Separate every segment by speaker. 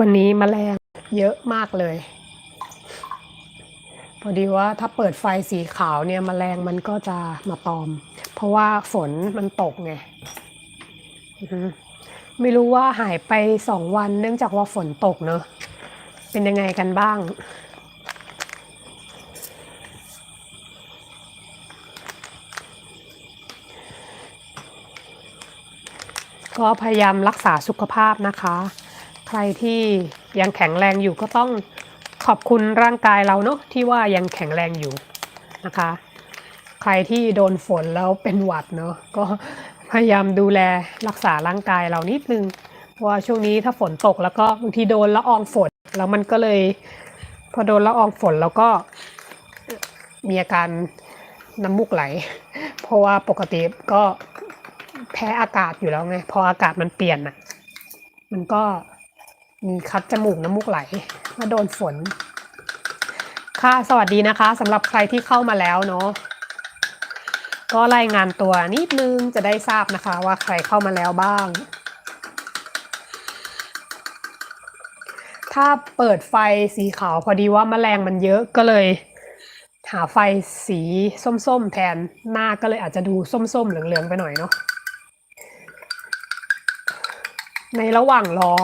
Speaker 1: วันนี้แมลงเยอะมากเลย พอดีว่าถ้าเปิดไฟสีขาวเนี่ยแมลงมันก็จะมาตอม เพราะว่าฝนมันตกไงไม่รู้ว่าหายไปสองวันเนื่องจากว่าฝนตกเนอะเป็นยังไงกันบ้าง ก็พยายามรักษาสุขภาพนะคะ ใครที่ยังแข็งแรงอยู่ก็ต้องขอบคุณร่างกายเราเนอะที่ว่ายังแข็งแรงอยู่นะคะ ใครที่โดนฝนแล้วเป็นหวัดเนอะก็พยายามดูแลรักษาร่างกายเรานิดนึงเพราะว่าช่วงนี้ถ้าฝนตกแล้วก็บางทีโดนละอองฝนแล้วมันก็เลย พอโดนละอองฝนแล้วก็มีอาการน้ำมูกไหล เพราะว่าปกติก็แพ้อากาศอยู่แล้วไง พออากาศมันเปลี่ยนอะ มันก็ มีคัดจมูกน้ำมูกไหลมื่อโดนฝน ค่ะสวัสดีนะคะสำหรับใครที่เข้ามาแล้วเนาะก็รายงานตัวนิดนึงจะได้ทราบนะคะ ว่าใครเข้ามาแล้วบ้าง ถ้าเปิดไฟสีขาวพอดีว่าแมลงมันเยอะก็เลย หาไฟสีส้มๆแทนหน้าก็เลยอาจจะดูส้มๆเหลืองๆไปหน่อยเนาะในระหว่างรอ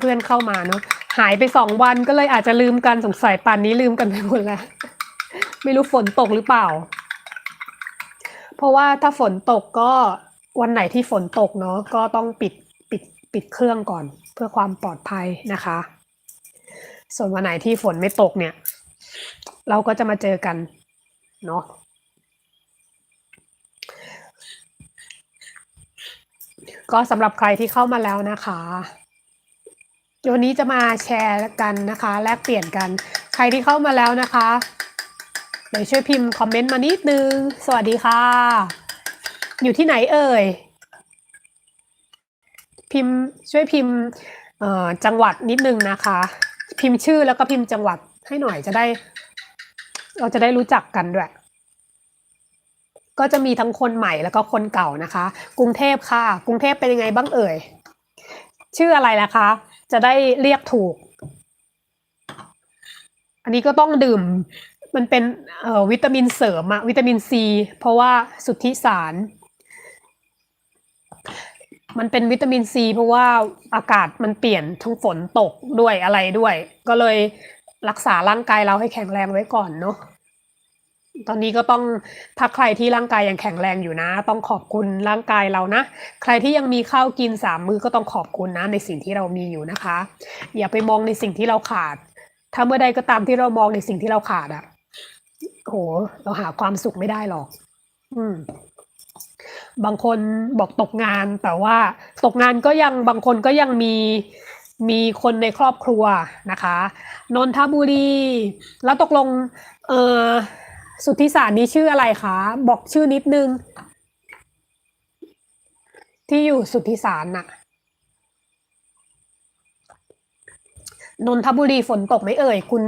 Speaker 1: เพื่อนๆเข้ามาเนาะหายไปสองวันก็เลยอาจจะลืมกันสงสัยป่านนี้ลืมกันไปหมดแล้ว ไม่รู้ฝนตกหรือเปล่า เพราะว่าถ้าฝนตกก็วันไหนที่ฝนตกเนาะก็ต้องปิดปิดปิดเครื่องก่อน เพื่อความปลอดภัยนะคะ ส่วนวันไหนที่ฝนไม่ตกเนี่ย เราก็จะมาเจอกันเนาะก็สำหรับใครที่เข้ามาแล้วนะคะ วันนี้จะมาแชร์กันนะคะ แลกเปลี่ยนกัน ใครที่เข้ามาแล้วนะคะเดี๋ยวช่วยพิมพ์คอมเมนต์มานิดนึง สวัสดีค่ะ อยู่ที่ไหนเอ่ย พิมพ์ช่วยพิมพ์จังหวัดนิดนึงนะคะ พิมพ์ชื่อแล้วก็พิมพ์จังหวัดให้หน่อยจะได้ เราจะได้รู้จักกันด้วย ก็จะมีทั้งคนใหม่แล้วก็คนเก่านะคะ กรุงเทพค่ะ กรุงเทพเป็นยังไงบ้างเอ่ย ชื่ออะไรล่ะคะ จะได้เรียกถูก อันนี้ก็ต้องดื่ม มันเป็นวิตามินเสริมอะวิตามินซีเพราะว่าสุทธิสาร มันเป็นวิตามินซีเพราะว่าอากาศมันเปลี่ยนทั้งฝนตกด้วยอะไรด้วย ก็เลยรักษาร่างกายเราให้แข็งแรงไว้ก่อนเนาะ ตอนนี้ก็ต้องถ้าใครที่ร่างกายยังแข็งแรงอยู่นะ ต้องขอบคุณร่างกายเรานะ ใครที่ยังมีข้าวกินสามมื้อก็ต้องขอบคุณนะในสิ่งที่เรามีอยู่นะคะ อย่าไปมองในสิ่งที่เราขาด ถ้าเมื่อใดก็ตามที่เรามองในสิ่งที่เราขาดอะโหเราหาความสุขไม่ได้หรอก อืม บางคนบอกตกงานแต่ว่าตกงานก็ยังบางคนก็ยังมีมีคนในครอบครัวนะคะ นนทบุรี แล้วตกลง เออ สุทธิสารนี้ชื่ออะไรคะ บอกชื่อนิดนึง ที่อยู่สุทธิสารน่ะ นนทบุรีฝนตกไหมเอ่ย คุณ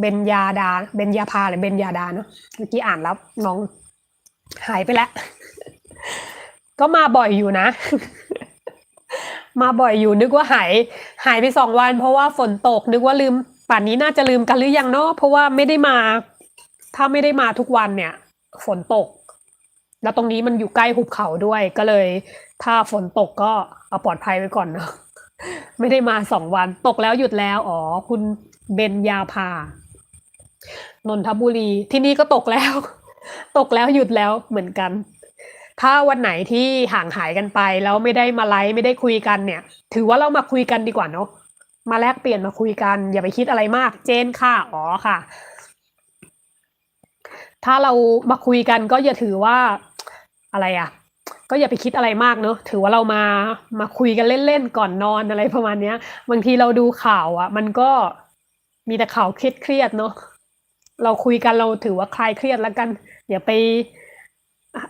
Speaker 1: เบญญาดา เบญญาภาหรือเบญญาดาเนาะ เมื่อกี้อ่านแล้วน้องหายไปแล้ว ก็มาบ่อยอยู่นะ มาบ่อยอยู่นึกว่าหาย หายไปสองวัน เพราะว่าฝนตก นึกว่าลืม ป่านนี้น่าจะลืมกันหรือยังเนาะ เพราะว่าไม่ได้มา ถ้าไม่ได้มาทุกวันเนี่ย ฝนตก แล้วตรงนี้มันอยู่ใกล้หุบเขาด้วยก็เลย ถ้าฝนตกก็เอาปลอดภัยไว้ก่อนเนาะไม่ได้มาสองวันตกแล้วหยุดแล้วอ๋อคุณเบญญาภานนทบุรีที่นี่ก็ตกแล้ว ตกแล้วหยุดแล้วเหมือนกัน ถ้าวันไหนที่ห่างหายกันไป แล้วไม่ได้มาไลฟ์ไม่ได้คุยกันเนี่ย ถือว่าเรามาคุยกันดีกว่าเนาะมาแลกเปลี่ยนมาคุยกัน อย่าไปคิดอะไรมาก เจนค่ะอ๋อค่ะ ถ้าเรามาคุยกันก็อย่าถือว่าอะไรอะ ก็อย่าไปคิดอะไรมากเนอะถือว่าเรามามาคุยกันเล่นๆก่อนนอนอะไรประมาณเนี้ย บางทีเราดูข่าวอะ มันก็มีแต่ข่าวเครียดๆเนอะเราคุยกันเราถือว่าคลายเครียดแล้วกันอย่าไป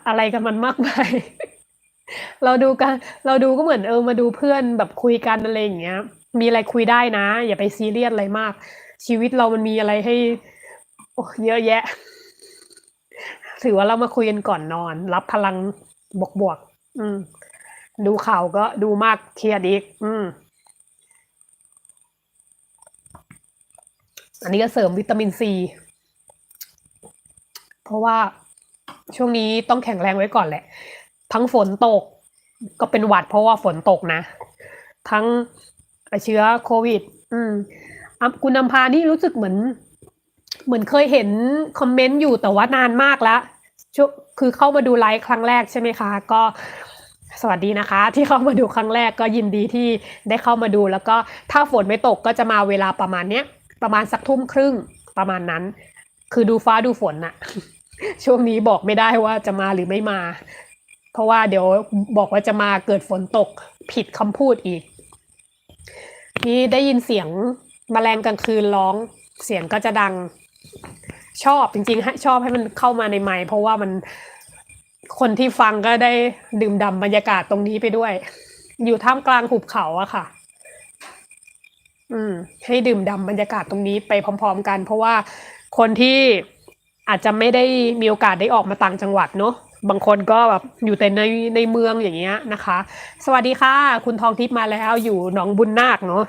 Speaker 1: อะไรกันมันมากมายเราดูกันเราดูก็เหมือนเออมาดูเพื่อนแบบคุยกันอะไรอย่างเงี้ย มีอะไรคุยได้นะ อย่าไปซีเรียสอะไรมาก ชีวิตเรามันมีอะไรให้ โอ้เยอะแยะ ถือว่าเรามาคุยกันก่อนนอน รับพลังบวกบวกดูข่าวก็ดูมากเครียดอีก อืม อันนี้ก็เสริมวิตามินซี เพราะว่าช่วงนี้ต้องแข็งแรงไว้ก่อนแหละ ทั้งฝนตก ก็เป็นหวัดเพราะว่าฝนตกนะ ทั้งเชื้อโควิด อืมคุณนำพานี่รู้สึกเหมือน เหมือนเคยเห็นคอมเมนต์อยู่แต่ว่านานมากแล้ว ช่วงคือเข้ามาดูไลฟ์ครั้งแรกใช่ไหมคะ ก็สวัสดีนะคะ ที่เข้ามาดูครั้งแรกก็ยินดีที่ได้เข้ามาดู แล้วก็ถ้าฝนไม่ตกก็จะมาเวลาประมาณเนี้ยประมาณสักทุ่มครึ่งประมาณนั้น คือดูฟ้าดูฝนน่ะช่วงนี้บอกไม่ได้ว่าจะมาหรือไม่มา เพราะว่าเดี๋ยวบอกว่าจะมาเกิดฝนตกผิดคำพูดอีก นี่ได้ยินเสียงแมลงกลางคืนร้องเสียงก็จะดัง ชอบจริงๆให้ชอบให้มันเข้ามาในไมค์เพราะว่ามันคนที่ฟังก็ได้ดื่มด่ำบรรยากาศตรงนี้ไปด้วย อยู่ท่ามกลางหุบเขาอะค่ะ อืม ให้ดื่มด่ำบรรยากาศตรงนี้ไปพร้อม ๆ กัน เพราะว่าคนที่อาจจะไม่ได้มีโอกาสได้ออกมาต่างจังหวัดเนอะบางคนก็แบบอยู่แต่ในในเมืองอย่างเงี้ยนะคะ สวัสดีค่ะ คุณทองทิพย์มาแล้วอยู่หนองบุญนาคเนาะ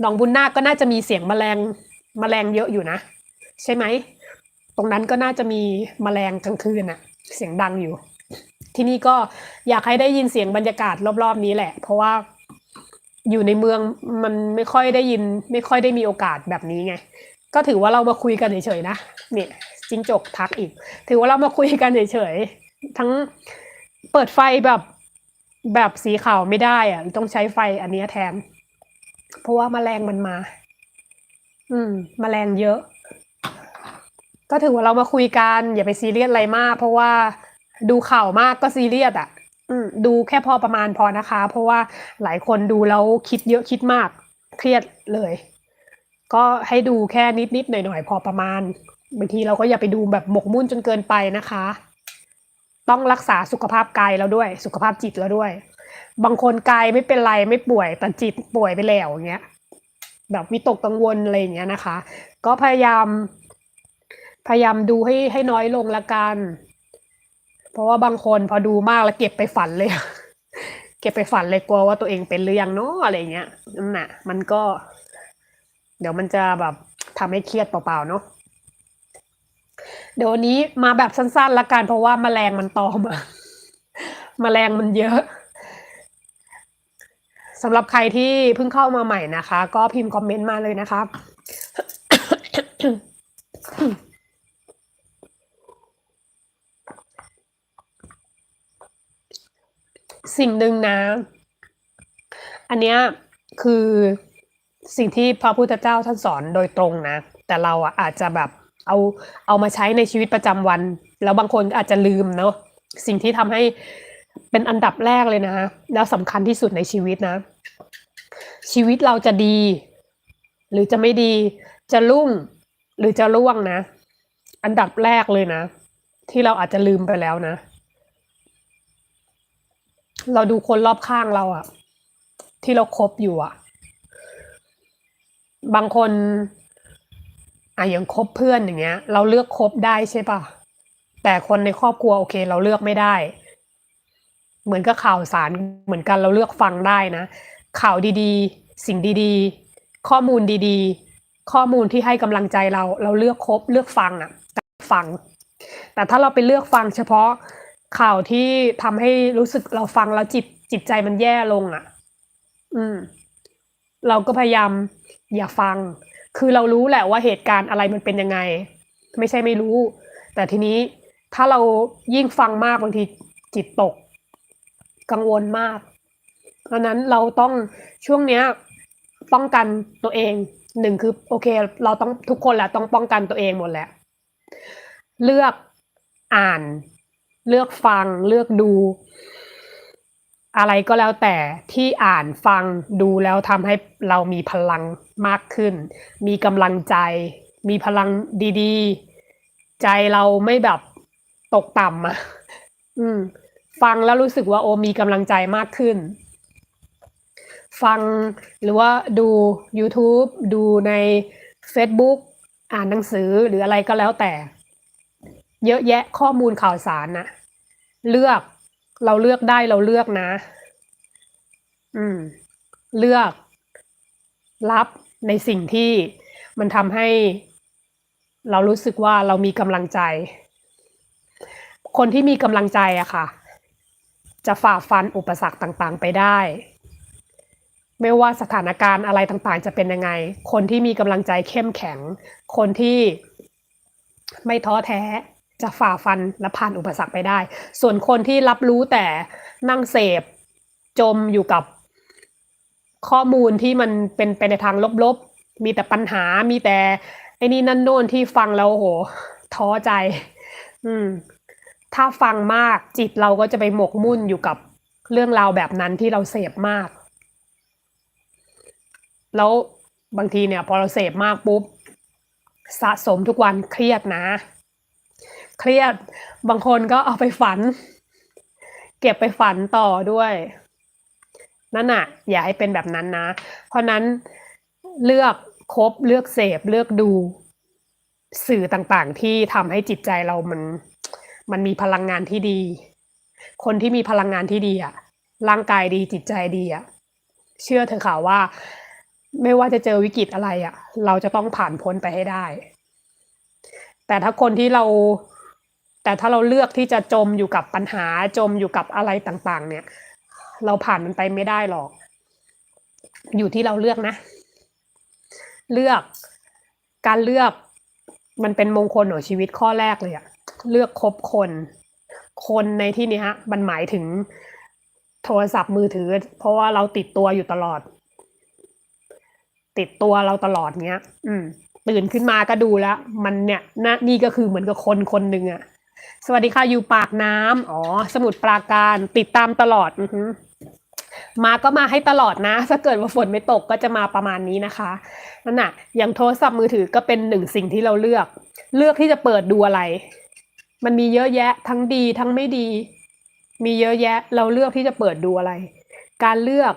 Speaker 1: หนองบุญนาคก็น่าจะมีเสียงแมลงแมลงเยอะอยู่นะ ใช่ไหม ตรงนั้นก็น่าจะมีแมลงกลางคืนอะเสียงดังอยู่ ที่นี่ก็อยากให้ได้ยินเสียงบรรยากาศรอบๆนี้แหละ เพราะว่าอยู่ในเมืองมันไม่ค่อยได้ยิน ไม่ค่อยได้มีโอกาสแบบนี้ไง ก็ถือว่าเรามาคุยกันเฉยๆนะเนี่ยจิงจกทักอีก ถือว่าเรามาคุยกันเฉยๆทั้งเปิดไฟแบบแบบสีขาวไม่ได้อะต้องใช้ไฟอันนี้แทน เพราะว่าแมลงมันมา อืมแมลงเยอะ ก็ถือว่าเรามาคุยกันอย่าไปซีเรียสอะไรมาก เพราะว่าดูข่าวมากก็ซีเรียสอะอืมดูแค่พอประมาณพอนะคะ เพราะว่าหลายคนดูแล้วคิดเยอะคิดมาก เครียดเลย ก็ให้ดูแค่นิดๆหน่อยๆพอประมาณบางทีเราก็อย่าไปดูแบบหมกมุ่นจนเกินไปนะคะ ต้องรักษาสุขภาพกายเราด้วย สุขภาพจิตเราด้วย บางคนกายไม่เป็นไรไม่ป่วยแต่จิตป่วยไปแล้วอย่างเงี้ยแบบวิตกกังวลอะไรอย่างเงี้ยนะคะ ก็พยายาม พยายามดูให้ให้น้อยลงละกัน เพราะว่าบางคนพอดูมากแล้วเก็บไปฝันเลย เก็บไปฝันเลยกลัวว่าตัวเองเป็นหรือยังเนาะอะไรเงี้ยนั่นน่ะ มันก็ เดี๋ยวมันจะแบบทำให้เครียดเปล่าๆเนาะเดี๋ยววันนี้มาแบบสั้นๆละกันเพราะว่าแมลงมันตอมอะแมลงมันเยอะสำหรับใครที่เพิ่งเข้ามาใหม่นะคะ ก็พิมพ์คอมเมนต์มาเลยนะครับ สิ่งหนึ่งนะ อันเนี้ยคือสิ่งที่พระพุทธเจ้าท่านสอนโดยตรงนะ แต่เราอะอาจจะแบบเอาเอามาใช้ในชีวิตประจำวัน แล้วบางคนอาจจะลืมเนาะสิ่งที่ทำให้เป็นอันดับแรกเลยนะ แล้วสำคัญที่สุดในชีวิตนะ ชีวิตเราจะดี หรือจะไม่ดีจะรุ่งหรือจะร่วงนะ อันดับแรกเลยนะ ที่เราอาจจะลืมไปแล้วนะ เราดูคนรอบข้างเราอะที่เราคบอยู่อะบางคนอะอย่างคบเพื่อนอย่างเงี้ย เราเลือกคบได้ใช่ปะแต่คนในครอบครัวโอเค เราเลือกไม่ได้ เหมือนกับข่าวสารเหมือนกันเราเลือกฟังได้นะ ข่าวดีๆ สิ่งดีๆ ข้อมูลดีๆ ข้อมูลที่ให้กำลังใจเรา เราเลือกคบเลือกฟังอะฟัง แต่ถ้าเราไปเลือกฟังเฉพาะ ข่าวที่ทำให้รู้สึกเราฟังแล้วจิตจิตใจมันแย่ลงอะ่ะ อืม เราก็พยายามอย่าฟัง คือเรารู้แหละว่าเหตุการณ์อะไรมันเป็นยังไง ไม่ใช่ไม่รู้ แต่ทีนี้ถ้าเรายิ่งฟังมากบางทีจิตตก กังวลมาก เพราะนั้นเราต้องช่วงเนี้ย ป้องกันตัวเองหนึ่งคือ โอเค เราต้องทุกคนแหละต้องป้องกันตัวเองหมดแหละ เลือกอ่าน เลือกฟังเลือกดู อะไรก็แล้วแต่ที่อ่านฟังดูแล้วทำให้เรามีพลังมากขึ้น มีกำลังใจ มีพลังดีๆ ใจเราไม่แบบตกต่ำอะอืม ฟังแล้วรู้สึกว่าโอมีกำลังใจมากขึ้น ฟังหรือว่าดู YouTube ดูใน Facebook อ่านหนังสือหรืออะไรก็แล้วแต่ เยอะแยะข้อมูลข่าวสารนะ เลือก เราเลือกได้เราเลือกนะ อืม เลือก รับในสิ่งที่มันทำให้ เรารู้สึกว่าเรามีกำลังใจ คนที่มีกำลังใจอะค่ะ จะฝ่าฟันอุปสรรคต่างๆ ไปได้ ไม่ว่าสถานการณ์อะไรต่างๆ จะเป็นยังไง คนที่มีกำลังใจเข้มแข็ง คนที่ไม่ท้อแท้ จะฝ่าฟันและผ่านอุปสรรคไปได้ ส่วนคนที่รับรู้แต่นั่งเสพจมอยู่กับข้อมูลที่มันเป็นไปในทางลบๆ มีแต่ปัญหา มีแต่ไอ้นี่นั่นโน่นที่ฟังแล้วโอ้โหท้อใจ อืม ถ้าฟังมากจิตเราก็จะไปหมกมุ่นอยู่กับเรื่องราวแบบนั้นที่เราเสพมาก แล้วบางทีเนี่ย พอเราเสพมากปุ๊บ สะสมทุกวันเครียดนะ เครียดบางคนก็เอาไปฝัน เก็บไปฝันต่อด้วย นั่นน่ะอย่าให้เป็นแบบนั้นนะ เพราะนั้นเลือกคบเลือกเสพเลือกดูสื่อต่างๆ ที่ทำให้จิตใจเรามัน มันมีพลังงานที่ดี คนที่มีพลังงานที่ดีอะร่างกายดีจิตใจดีอะเชื่อเถอค่ะว่า ไม่ว่าจะเจอวิกฤตอะไรอะเราจะต้องผ่านพ้นไปให้ได้ แต่ถ้าคนที่เรา แต่ถ้าเราเลือกที่จะจมอยู่กับปัญหาจมอยู่กับอะไรต่างๆ เนี่ย เราผ่านมันไปไม่ได้หรอก อยู่ที่เราเลือกนะ เลือกการเลือกมันเป็นมงคลของชีวิตข้อแรกเลยอะเลือกคบคน คนในที่นี้ฮะมันหมายถึงโทรศัพท์มือถือ เพราะว่าเราติดตัวอยู่ตลอด ติดตัวเราตลอดเงี้ย อืม ตื่นขึ้นมาก็ดูแล้ว มันเนี่ยนะนี่ก็คือเหมือนกับคนคนหนึ่งอะสวัสดีค่ะอยู่ปากน้ำอ๋อ สมุทรปราการติดตามตลอดอือมาก็มาให้ตลอดนะ ถ้าเกิดว่าฝนไม่ตกก็จะมาประมาณนี้นะคะนั่นน่ะ อย่างโทรศัพท์มือถือก็เป็นหนึ่งสิ่งที่เราเลือก เลือกที่จะเปิดดูอะไร มันมีเยอะแยะทั้งดีทั้งไม่ดี มีเยอะแยะ เราเลือกที่จะเปิดดูอะไร การเลือก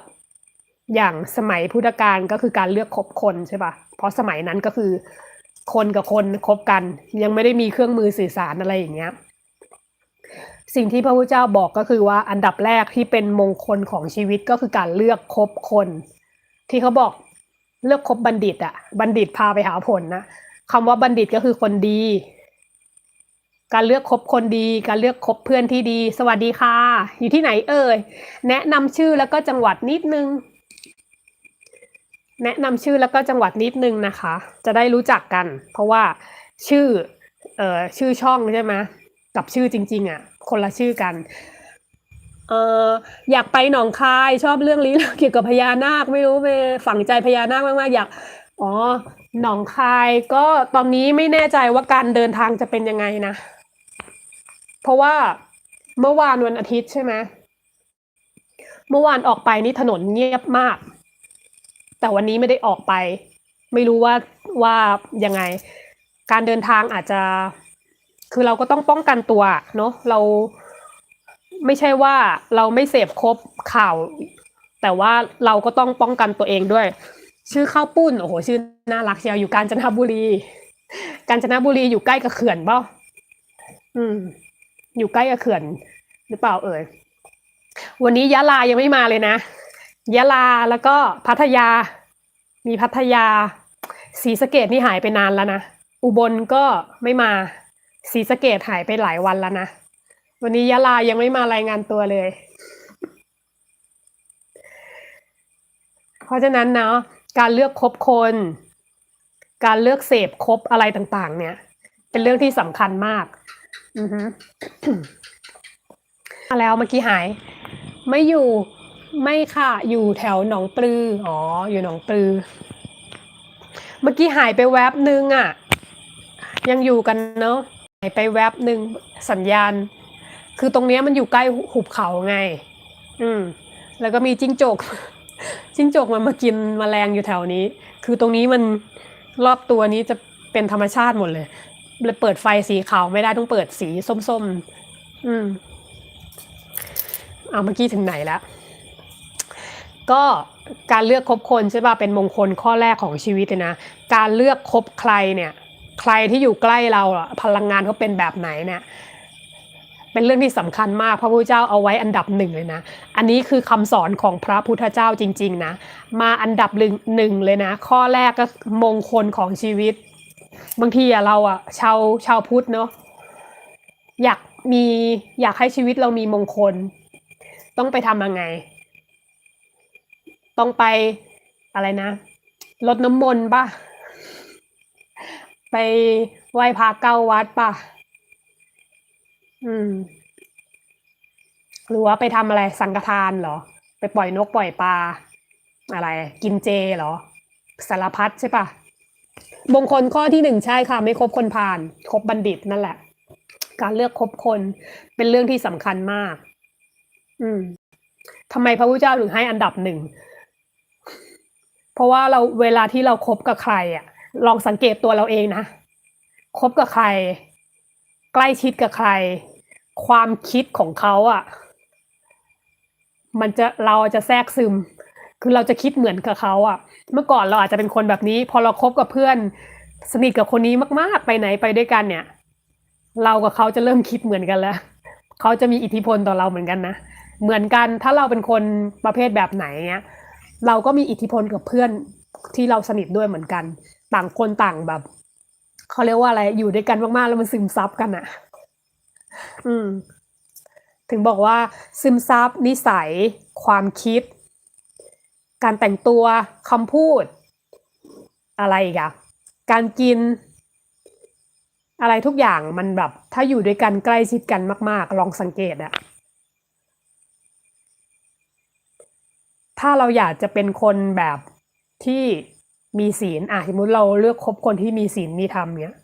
Speaker 1: อย่างสมัยพุทธกาลก็คือการเลือกคบคนใช่ปะเพราะสมัยนั้นก็คือคนกับคนคบกัน ยังไม่ได้มีเครื่องมือสื่อสารอะไรอย่างเงี้ย สิ่งที่พระพุทธเจ้าบอกก็คือว่าอันดับแรกที่เป็นมงคลของชีวิตก็คือการเลือกคบคน ที่เขาบอกเลือกคบบัณฑิตอะบัณฑิตพาไปหาผลนะคำว่าบัณฑิตก็คือคนดี การเลือกคบคนดี การเลือกคบเพื่อนที่ดี สวัสดีค่ะ อยู่ที่ไหนเอ่ย แนะนำชื่อแล้วก็จังหวัดนิดนึง แนะนำชื่อแล้วก็จังหวัดนิดนึงนะคะ จะได้รู้จักกัน เพราะว่าชื่อเอ่อชื่อช่องใช่ไหมกับชื่อจริง ๆอะคนละชื่อกันเอ่ออยากไปหนองคายชอบเรื่องลี้ลับเกี่ยวกับพญานาคไม่รู้ไปฝังใจพญานาคมากๆอยากอ๋อหนองคายก็ตอนนี้ไม่แน่ใจว่าการเดินทางจะเป็นยังไงนะ เพราะว่าเมื่อวานวันอาทิตย์ใช่ไหมเมื่อวานออกไปนี่ถนนเงียบมาก แต่วันนี้ไม่ได้ออกไป ไม่รู้ว่าว่ายังไง การเดินทางอาจจะ คือเราก็ต้องป้องกันตัวเนาะเราไม่ใช่ว่าเราไม่เสพครบข่าว แต่ว่าเราก็ต้องป้องกันตัวเองด้วย ชื่อข้าวปุ้นโอ้โหชื่อน่ารักเชียวอยู่กาญจนบุรี กาญจนบุรีอยู่ใกล้กับเขื่อนเปล่าอืม อยู่ใกล้กับเขื่อน หรือเปล่าเอ่ยวันนี้ยะลายังไม่มาเลยนะ ยะลาแล้วก็พัทยา มีพัทยาศรีสะเกดนี่หายไปนานแล้วนะ อุบลก็ไม่มาศรีสะเกดหายไปหลายวันแล้วนะ วันนี้ยะลายังไม่มารายงานตัวเลย เพราะฉะนั้นเนาะการเลือกคบคน การเลือกเสพคบอะไรต่างๆ เนี่ย เป็นเรื่องที่สำคัญมาก อือฮึแล้วเมื่อกี้หาย ไม่อยู่ ไม่ค่ะ อยู่แถวหนองปลือ อ๋อ อยู่หนองปลือ เมื่อกี้หายไปแวบนึงอะ ยังอยู่กันเนาะ หายไปแวบหนึ่งสัญญาณ คือตรงเนี้ยมันอยู่ใกล้หุบเขาไง อืม แล้วก็มีจิ้งจก จิ้งจกมันมากินมแมลงอยู่แถวนี้ คือตรงนี้มันรอบตัวนี้จะเป็นธรรมชาติหมดเลย เลยเปิดไฟสีขาวไม่ได้ต้องเปิดสีส้มๆ อืม เอาเมื่อกี้ถึงไหนแล้ว ก็การเลือกคบคนใช่ป่ะเป็นมงคลข้อแรกของชีวิตเลยนะการเลือกคบใครเนี่ยใครที่อยู่ใกล้เราพลังงานเขาเป็นแบบไหนเนี่ยเป็นเรื่องที่สำคัญมากพระพุทธเจ้าเอาไว้อันดับหนึ่งเลยนะ อันนี้คือคำสอนของพระพุทธเจ้าจริง ๆ นะ มาอันดับหนึ่งหนึ่งเลยนะ ข้อแรกก็มงคลของชีวิต บางทีอะเราอะชาวชาวพุทธเนาะอยากมีอยากให้ชีวิตเรามีมงคล ต้องไปทำยังไง ต้องไปอะไรนะลดน้ำมนต์ป่ะ ไปไหว้พระเก้าวัดป่ะ อืม หรือว่าไปทำอะไรสังฆทานเหรอ ไปปล่อยนกปล่อยปลา อะไร กินเจเหรอ สารพัดใช่ป่ะมงคลข้อที่หนึ่งใช่ค่ะ ไม่คบคนพาลคบบัณฑิตนั่นแหละ การเลือกคบคนเป็นเรื่องที่สำคัญมาก อืมทำไมพระพุทธเจ้าถึงให้อันดับหนึ่ง เพราะว่าเราเวลาที่เราคบกับใครอะ ลองสังเกตตัวเราเองนะคบกับใคร ใกล้ชิดกับใคร ความคิดของเขาอะ มันจะเราจะแทรกซึม คือเราจะคิดเหมือนกับเขาอะ เมื่อก่อนเราอาจจะเป็นคนแบบนี้ พอเราคบกับเพื่อน สนิทกับคนนี้มาก ๆ ไปไหนไปด้วยกันเนี่ย เรากับเขาจะเริ่มคิดเหมือนกันแล้วเขาจะมีอิทธิพลต่อเราเหมือนกันนะเหมือนกันถ้าเราเป็นคนประเภทแบบไหนเนี้ย เราก็มีอิทธิพลกับเพื่อนที่เราสนิทด้วยเหมือนกัน ต่างคนต่างแบบเขาเรียกว่าอะไรอยู่ด้วยกันมากๆแล้วมันซึมซับกันอะอืม ถึงบอกว่า ซึมซับนิสัย ความคิด การแต่งตัวคำพูด อะไรอีกอะการกิน อะไรทุกอย่างมันแบบ ถ้าอยู่ด้วยกันใกล้ชิดกันมาก ๆ ลองสังเกตอะ ถ้าเราอยากจะเป็นคนแบบที่มีศีลอะสมมติเราเลือกคบคนที่มีศีลมีธรรมเนี้ย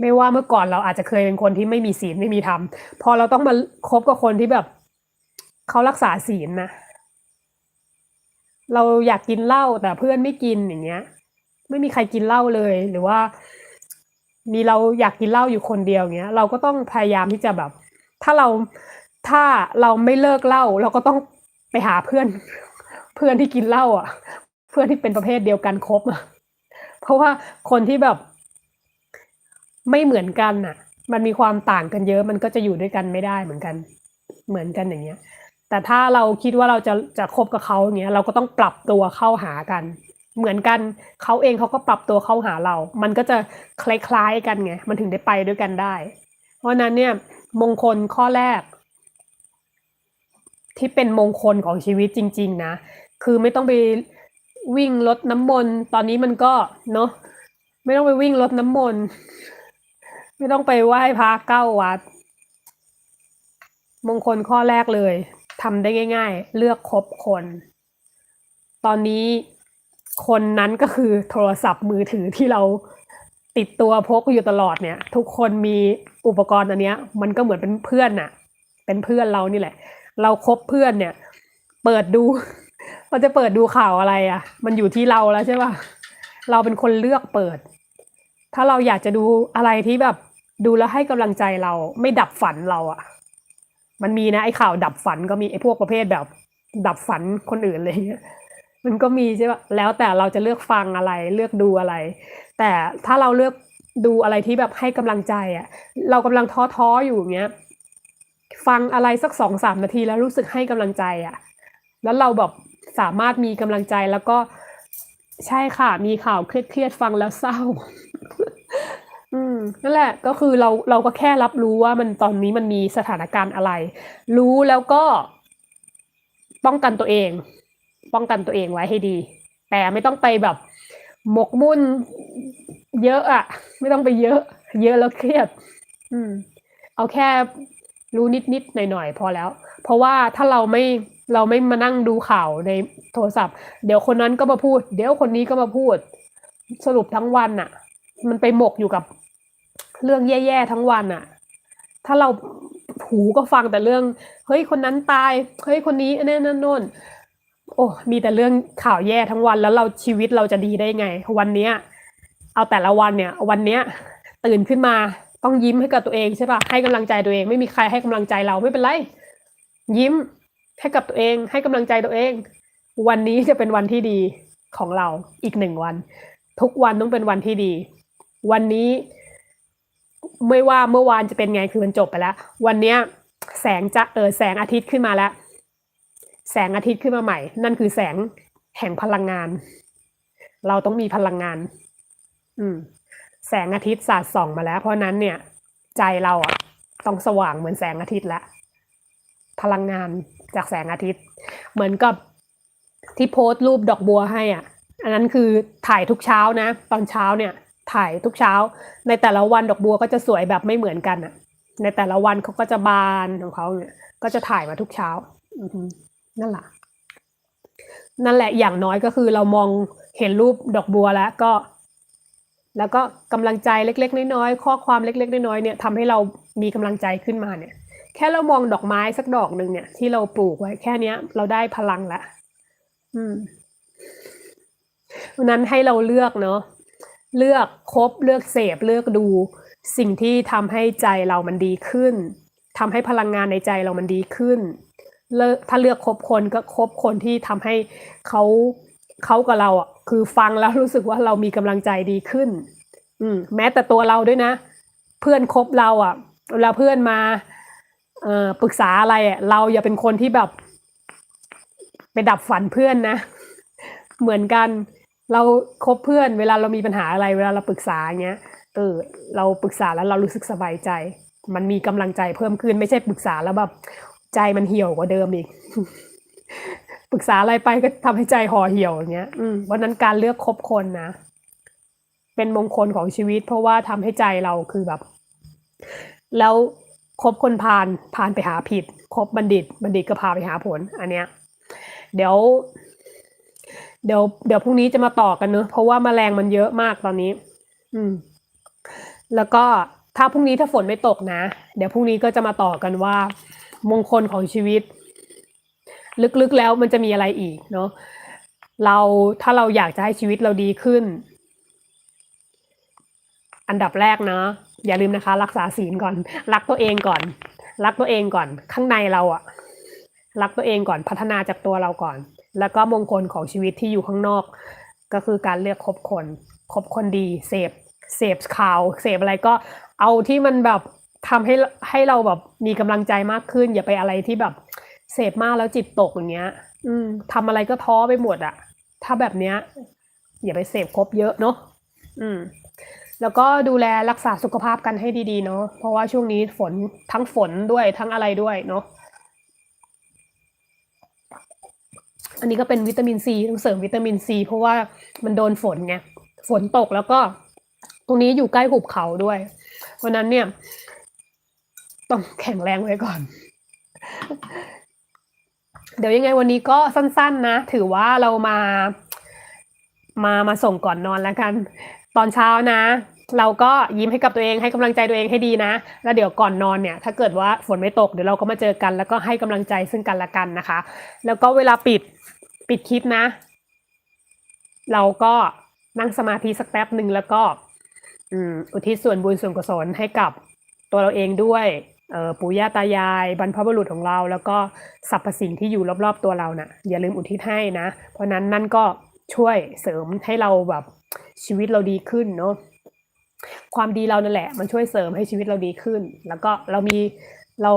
Speaker 1: ไม่ว่าเมื่อก่อนเราอาจจะเคยเป็นคนที่ไม่มีศีลไม่มีธรรมพอเราต้องมาคบกับคนที่แบบเขารักษาศีลนะเราอยากกินเหล้าแต่เพื่อนไม่กินอย่างเงี้ย ไม่มีใครกินเหล้าเลยหรือว่า มีเราอยากกินเหล้าอยู่คนเดียวเงี้ย เราก็ต้องพยายามที่จะแบบ ถ้าเราถ้าเราไม่เลิกเหล้าเราก็ต้อง ไปหาเพื่อน เพื่อนที่กินเหล้าอะ เพื่อนที่เป็นประเภทเดียวกันครบอะเพราะว่าคนที่แบบ ไม่เหมือนกันน่ะ มันมีความต่างกันเยอะ มันก็จะอยู่ด้วยกันไม่ได้เหมือนกัน เหมือนกันอย่างเงี้ย แต่ถ้าเราคิดว่าเราจะจะคบกับเขาอย่างเงี้ย เราก็ต้องปรับตัวเข้าหากัน เหมือนกันเขาเองเขาก็ปรับตัวเข้าหาเรา มันก็จะคล้ายๆกันไง มันถึงได้ไปด้วยกันได้ เพราะนั้นเนี่ย มงคลข้อแรก ที่เป็นมงคลของชีวิตจริง ๆ นะ คือไม่ต้องไปวิ่งรดน้ำมนต์ตอนนี้มันก็เนาะไม่ต้องไปวิ่งรดน้ำมนต์ไม่ต้องไปไหว้พระเก้าวัด มงคลข้อแรกเลยทำได้ง่าย ๆ เลือกคบคน ตอนนี้คนนั้นก็คือโทรศัพท์มือถือที่เราติดตัวพกอยู่ตลอดเนี่ย ทุกคนมีอุปกรณ์อันเนี้ย มันก็เหมือนเป็นเพื่อนน่ะ เป็นเพื่อนเรานี่แหละ เราคบเพื่อนเนี่ย เปิดดูเราจะเปิดดูข่าวอะไรอะ มันอยู่ที่เราแล้วใช่ป่ะเราเป็นคนเลือกเปิด ถ้าเราอยากจะดูอะไรที่แบบ ดูแล้วให้กำลังใจเราไม่ดับฝันเราอะ มันมีนะไอ้ข่าวดับฝันก็มีไอ้พวกประเภทแบบ ดับฝันคนอื่นอะไรเงี้ยมันก็มีใช่ป่ะแล้วแต่เราจะเลือกฟังอะไรเลือกดูอะไร แต่ถ้าเราเลือกดูอะไรที่แบบให้กำลังใจอะ เรากำลังท้อท้ออยู่อย่างเงี้ย ฟังอะไรสักสองสามนาทีแล้วรู้สึกให้กำลังใจอะแล้วเราแบบสามารถมีกำลังใจแล้วก็ใช่ค่ะ มีข่าวเครียดๆฟังแล้วเศร้า อืมนั่นแหละก็คือเราเราก็แค่รับรู้ว่ามันตอนนี้มันมีสถานการณ์อะไร รู้แล้วก็ ป้องกันตัวเอง ป้องกันตัวเองไว้ให้ดี แต่ไม่ต้องไปแบบหมกมุ่นเยอะอะไม่ต้องไปเยอะ เยอะแล้วเครียด อืม เอาแค่ รู้นิดนิดหน่อยหน่อยๆพอแล้ว เพราะว่าถ้าเราไม่เราไม่มานั่งดูข่าวในโทรศัพท์ เดี๋ยวคนนั้นก็มาพูด เดี๋ยวคนนี้ก็มาพูด สรุปทั้งวันน่ะ มันไปหมกอยู่กับเรื่องแย่ๆทั้งวันน่ะ ถ้าเราหูก็ฟังแต่เรื่อง เฮ้ยคนนั้นตาย เฮ้ยคนนี้อันนี้นั่นโน่นโอ้มีแต่เรื่องข่าวแย่ทั้งวันแล้วเราชีวิตเราจะดีได้ไง วันเนี้ย เอาแต่ละวันเนี่ย วันเนี้ย ตื่นขึ้นมา ต้องยิ้มให้กับตัวเองใช่ปะให้กำลังใจตัวเองไม่มีใครให้กำลังใจเราไม่เป็นไร ยิ้มให้กับตัวเอง ให้กำลังใจตัวเอง วันนี้จะเป็นวันที่ดีของเราอีกหนึ่งวัน ทุกวันต้องเป็นวันที่ดี วันนี้ ไม่ว่าเมื่อวานจะเป็นไงคือมันจบไปแล้ว วันเนี้ยแสงจะเออแสงอาทิตย์ขึ้นมาแล้ว แสงอาทิตย์ขึ้นมาใหม่ นั่นคือแสงแห่งพลังงาน เราต้องมีพลังงาน อืม แสงอาทิตย์สาดส่องมาแล้ว เพราะนั้นเนี่ยใจเราอะต้องสว่างเหมือนแสงอาทิตย์ละพลังงานจากแสงอาทิตย์ เหมือนกับที่โพสต์รูปดอกบัวให้อะ อันนั้นคือถ่ายทุกเช้านะ ตอนเช้าเนี่ย ถ่ายทุกเช้า ในแต่ละวันดอกบัวก็จะสวยแบบไม่เหมือนกันอะ ในแต่ละวันเขาก็จะบานของเขาเนี่ย ก็จะถ่ายมาทุกเช้านั่นแหละนั่นแหละอย่างน้อยก็คือเรามองเห็นรูปดอกบัวแล้วก็ แล้วก็กำลังใจเล็ก ๆ น้อยๆข้อความเล็ก ๆ น้อยๆเนี่ยทำให้เรามีกำลังใจขึ้นมาเนี่ย แค่เรามองดอกไม้สักดอกหนึ่งเนี่ย ที่เราปลูกไว้แค่เนี้ย เราได้พลังละอืมนั้นให้เราเลือกเนาะเลือกคบเลือกเสพเลือกดูสิ่งที่ทำให้ใจเรามันดีขึ้นทำให้พลังงานในใจเรามันดีขึ้นเลิกถ้าเลือกคบคนก็คบคนที่ทำให้เขา เขากับเราอะคือฟังแล้วรู้สึกว่าเรามีกำลังใจดีขึ้น อืม แม้แต่ตัวเราด้วยนะ เพื่อนคบเราอะเวลาเพื่อนมาเอ่อปรึกษาอะไรอะเราอย่าเป็นคนที่แบบไปดับฝันเพื่อนนะ เหมือนกัน เราคบเพื่อน เวลาเรามีปัญหาอะไร เวลาเราปรึกษาเงี้ยเออเราปรึกษาแล้วเรารู้สึกสบายใจ มันมีกำลังใจเพิ่มขึ้นไม่ใช่ปรึกษาแล้วแบบใจมันเหี่ยวกว่าเดิมอีก ปรึกษาอะไรไปก็ทำให้ใจห่อเหี่ยวอย่างเงี้ยอืมวันนั้นการเลือกคบคนนะ เป็นมงคลของชีวิต เพราะว่าทำให้ใจเราคือแบบ แล้วคบคนพาลพาลไปหาผิด คบบัณฑิต บัณฑิตก็พาไปหาผล อันเนี้ย เดี๋ยว เดี๋ยวเดี๋ยวพรุ่งนี้จะมาต่อกันเนอะเพราะว่าแมลงมันเยอะมากตอนนี้ อืม แล้วก็ถ้าพรุ่งนี้ถ้าฝนไม่ตกนะ เดี๋ยวพรุ่งนี้ก็จะมาต่อกันว่า มงคลของชีวิต ลึกๆแล้วมันจะมีอะไรอีกเนาะเราถ้าเราอยากจะให้ชีวิตเราดีขึ้น อันดับแรกเนาะอย่าลืมนะคะ รักษาศีลก่อน รักตัวเองก่อน รักตัวเองก่อน ข้างในเราอะรักตัวเองก่อนพัฒนาจากตัวเราก่อน แล้วก็มงคลของชีวิตที่อยู่ข้างนอก ก็คือการเลือกคบคนคบคนดีเสพเสพข่าวเสพอะไรก็เอาที่มันแบบทำให้ให้เราแบบมีกำลังใจมากขึ้น อย่าไปอะไรที่แบบ เสพมากแล้วจิตตกอย่างเงี้ย อืมทำอะไรก็ท้อไปหมดอะถ้าแบบเนี้ย อย่าไปเสพครบเยอะเนาะอืม แล้วก็ดูแลรักษาสุขภาพกันให้ดีๆเนาะเพราะว่าช่วงนี้ฝนทั้งฝนด้วยทั้งอะไรด้วยเนาะอันนี้ก็เป็นวิตามินซีต้องเสริมวิตามินซีเพราะว่ามันโดนฝนไงฝนตกแล้วก็ ตรงนี้อยู่ใกล้หุบเขาด้วย เพราะนั้นเนี่ย ต้องแข็งแรงไว้ก่อน เดี๋ยวยังไงวันนี้ก็สั้น ๆ นะ ถือว่าเรามา มามาส่งก่อนนอนแล้วกัน ตอนเช้านะ เราก็ยิ้มให้กับตัวเองให้กำลังใจตัวเองให้ดีนะ แล้วเดี๋ยวก่อนนอนเนี่ย ถ้าเกิดว่าฝนไม่ตกเดี๋ยวเราก็มาเจอกัน แล้วก็ให้กำลังใจซึ่งกันและกันนะคะ แล้วก็เวลาปิดปิดคลิปนะ เราก็นั่งสมาธิสักแป๊บหนึ่งแล้วก็อุทิศส่วนบุญส่วนกุศลให้กับตัวเราเองด้วย ปู่ย่าตายาย บรรพบุรุษของเรา แล้วก็สรรพสิ่งที่อยู่รอบๆตัวเรานะ่ะอย่าลืมอุทิศให้นะ เพราะนั้นนั่นก็ช่วยเสริมให้เราแบบชีวิตเราดีขึ้นเนาะความดีเรานั่นแหละ มันช่วยเสริมให้ชีวิตเราดีขึ้น แล้วก็เรามีเรา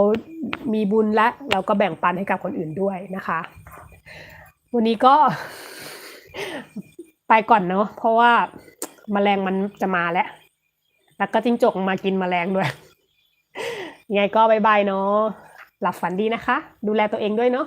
Speaker 1: มีบุญและเราก็แบ่งปันให้กับคนอื่นด้วยนะคะ วันนี้ก็ไปก่อนเนาะเพราะว่าแมลงมันจะมาแล้ว แล้วก็จิ้งจกมากินแมลงด้วย ยังไงก็บายบายเนาะหลับฝันดีนะคะ ดูแลตัวเองด้วยเนาะ